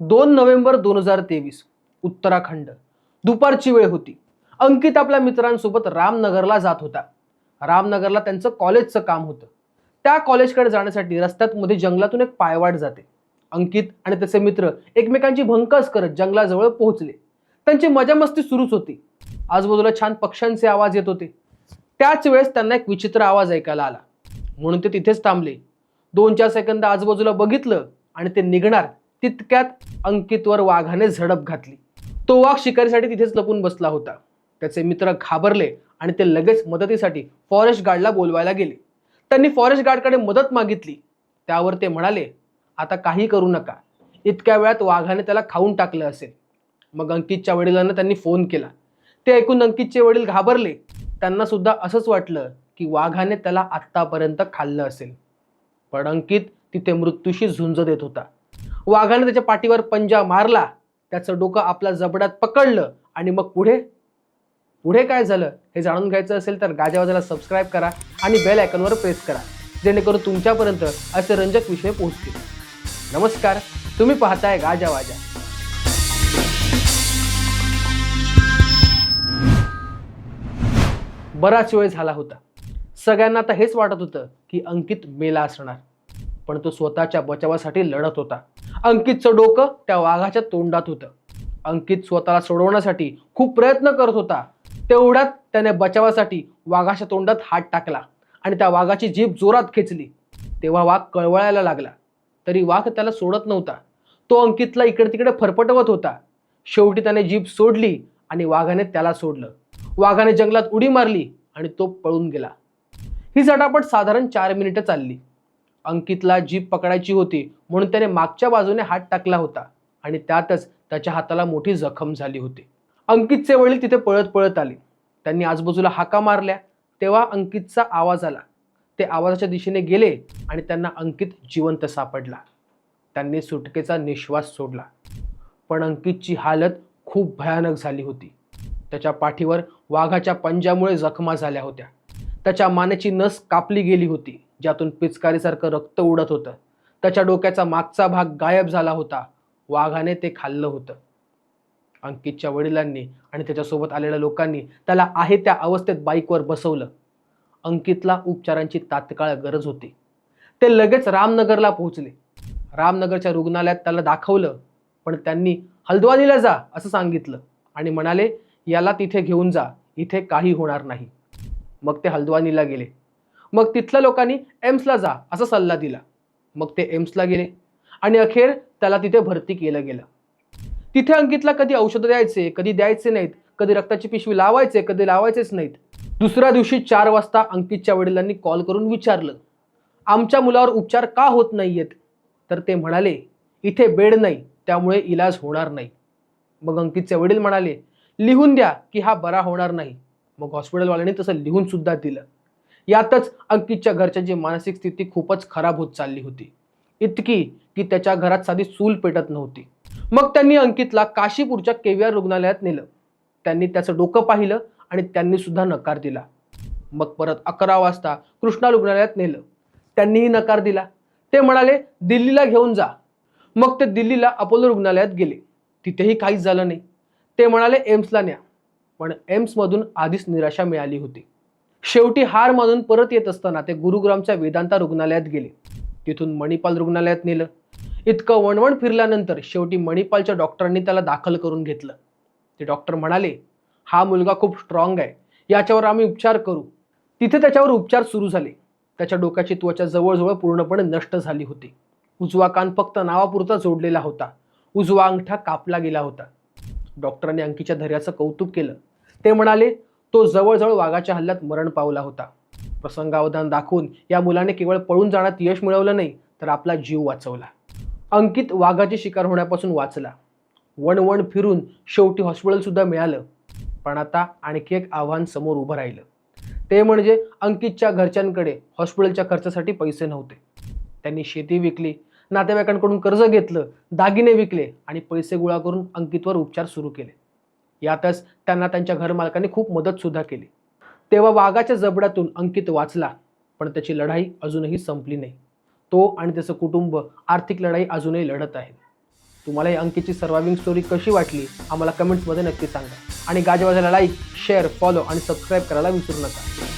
दोन नोव्हेंबर दोन हजार तेवीस उत्तराखंड. दुपारची वेळ होती. अंकित आपल्या मित्रांसोबत रामनगरला जात होता. रामनगरला त्यांचं कॉलेजचं काम होतं. त्या कॉलेजकडे जाण्यासाठी रस्त्यात मध्ये जंगलातून एक पायवाट जाते. अंकित आणि त्याचे मित्र एकमेकांची भंकस करत जंगलाजवळ पोहोचले. त्यांची मजामस्ती सुरूच होती. आजूबाजूला छान पक्ष्यांचे आवाज येत होते. त्याच वेळेस त्यांना एक विचित्र आवाज ऐकायला आला. म्हणून ते तिथेच थांबले. दोन चार सेकंद आजूबाजूला बघितलं आणि ते निघणार तितक्यात अंकितवर वाघाने झडप घातली. तो वाघ शिकारीसाठी तिथेच लपून बसला होता. त्याचे मित्र घाबरले आणि ते लगेच मदतीसाठी फॉरेस्ट गार्डला बोलवायला गेले. त्यांनी फॉरेस्ट गार्डकडे मदत मागितली. त्यावर ते म्हणाले आता काही करू नका. इतक्या वेळात वाघाने त्याला खाऊन टाकलं असेल. मग अंकितच्या वडिलांना त्यांनी फोन केला. ते ऐकून अंकितचे वडील घाबरले. त्यांना सुद्धा असंच वाटलं की वाघाने त्याला आत्तापर्यंत खाल्लं असेल. पण अंकित तिथे मृत्यूशी झुंज देत होता. वाघाने त्याच्या पाठीवर पंजा मारला त्याचं डोकं आपल्या जबड्यात पकडलं आणि मग पुढे? पुढे काय झालं? हे जाणून घ्यायचं असेल तर गाजावाजाला सबस्क्राईब करा आणि बेल आयकॉनवर प्रेस करा जेणेकरून तुमच्यापर्यंत असे रंजक विषय पोहोचतील. नमस्कार तुम्ही पाहताय गाजावाजा बराच वेळ झाला होता. सगळ्यांना आता हेच वाटत होतं की अंकित मेला असणार पण तो स्वतःच्या बचावासाठी लढत होता. अंकितचं डोकं त्या वाघाच्या तोंडात होतं. अंकित स्वतःला सोडवण्यासाठी खूप प्रयत्न करत होता. तेवढ्यात त्याने बचावासाठी वाघाच्या तोंडात हात टाकला आणि त्या वाघाची जीभ जोरात खेचली. तेव्हा वाघ कळवळायला लागला. तरी वाघ त्याला सोडत नव्हता. तो अंकितला इकडे तिकडे फरफटवत होता. शेवटी त्याने जीभ सोडली आणि वाघाने त्याला सोडलं. वाघाने जंगलात उडी मारली आणि तो पळून गेला. ही झटापट साधारण चार मिनिटं चालली. अंकितला जीप पकडायची होती म्हणून त्याने मागच्या बाजूने हात टाकला होता आणि त्यातच त्याच्या हाताला मोठी जखम झाली होती. अंकितचे वडील तिथे पळत पळत आले. त्यांनी आजूबाजूला हाका मारल्या. तेव्हा अंकितचा आवाज आला. ते आवाजाच्या दिशेने गेले आणि त्यांना अंकित जिवंत सापडला. त्यांनी सुटकेचा निश्वास सोडला. पण अंकितची हालत खूप भयानक झाली होती. त्याच्या पाठीवर वाघाच्या पंजामुळे जखमा झाल्या होत्या. त्याच्या मानेची नस कापली गेली होती. ज्यातून पिचकारीसारखं रक्त उडत होतं. त्याच्या डोक्याचा मागचा भाग गायब झाला होता. वाघाने ते खाल्लं होतं. अंकितच्या वडिलांनी आणि त्याच्यासोबत आलेल्या लोकांनी त्याला आहे त्या अवस्थेत बाईकवर बसवलं. अंकितला उपचारांची तात्काळ गरज होती. ते लगेच रामनगरला पोहोचले. रामनगरच्या रुग्णालयात त्याला दाखवलं पण त्यांनी हल्द्वानीला जा असं सांगितलं आणि म्हणाले याला तिथे घेऊन जा इथे काही होणार नाही. मग ते हल्द्वानीला गेले. मग तिथल्या लोकांनी एम्सला जा असा सल्ला दिला. मग ते एम्सला गेले आणि अखेर त्याला तिथे भरती केलं गेलं. तिथे अंकितला कधी औषधं द्यायचे कधी द्यायचे नाहीत कधी रक्ताची पिशवी लावायचे कधी लावायचेच नाहीत. दुसऱ्या दिवशी चार वाजता अंकितच्या वडिलांनी कॉल करून विचारलं आमच्या मुलावर उपचार का होत नाहीयेत? तर ते म्हणाले इथे बेड नाही त्यामुळे इलाज होणार नाही. मग अंकितचे वडील म्हणाले लिहून द्या की हा बरा होणार नाही. मग हॉस्पिटलवाल्यांनी तसं लिहून सुद्धा दिलं. यातच अंकितच्या घरच्यांची मानसिक स्थिती खूपच खराब होत चालली होती. इतकी की त्याच्या घरात साधी चूल पेटत नव्हती. मग त्यांनी अंकितला काशीपूरच्या केव्हीआर रुग्णालयात नेलं. त्यांनी त्याचं डोकं पाहिलं आणि त्यांनी सुद्धा नकार दिला. मग परत अकरा वाजता कृष्णा रुग्णालयात नेलं. त्यांनीही नकार दिला. ते म्हणाले दिल्लीला घेऊन जा. मग ते दिल्लीला अपोलो रुग्णालयात गेले. तिथेही काहीच झालं नाही. ते म्हणाले एम्सला न्या. पण एम्समधून आधीच निराशा मिळाली होती. शेवटी हार मानून परत येत असताना ते गुरुग्रामच्या वेदांता रुग्णालयात गेले. तिथून मणिपाल रुग्णालयात नेलं. इतकं वणवण फिरल्यानंतर शेवटी मणिपालच्या डॉक्टरांनी त्याला दाखल करून घेतलं. ते डॉक्टर म्हणाले हा मुलगा खूप स्ट्रॉंग आहे. याच्यावर आम्ही उपचार करू. तिथे त्याच्यावर उपचार सुरू झाले. त्याच्या डोक्याची त्वचा जवळजवळ पूर्णपणे नष्ट झाली होती. उजवा कान फक्त नावापुरता जोडलेला होता. उजवा अंगठा कापला गेला होता. डॉक्टरांनी अंकीच्या धैर्याचं कौतुक केलं. ते म्हणाले तो जवळजवळ वाघाच्या हल्ल्यात मरण पावला होता. प्रसंगावधान दाखवून या मुलाने केवळ पळून जाण्यात यश मिळवलं नाही तर आपला जीव वाचवला. अंकित वाघाची शिकार होण्यापासून वाचला. वणवण फिरून शेवटी हॉस्पिटल सुद्धा मिळालं. पण आता आणखी एक आव्हान समोर उभं राहिलं. ते म्हणजे अंकितच्या घरच्यांकडे हॉस्पिटलच्या खर्चासाठी पैसे नव्हते. त्यांनी शेती विकली नातेवाईकांकडून कर्ज घेतलं दागिने विकले आणि पैसे गोळा करून अंकितवर उपचार सुरू केले. यातच त्यांना त्यांच्या घरमालकांनी खूप मदतसुद्धा केली. तेव्हा वाघाच्या जबड्यातून अंकित वाचला पण त्याची लढाई अजूनही संपली नाही. तो आणि त्याचं कुटुंब आर्थिक लढाई अजूनही लढत आहे तुम्हाला ही अंकितची सर्वायविंग स्टोरी कशी वाटली आम्हाला कमेंट्समध्ये नक्की सांगा. आणि गाजवाजाला लाईक शेअर फॉलो आणि सबस्क्राईब करायला विसरू नका.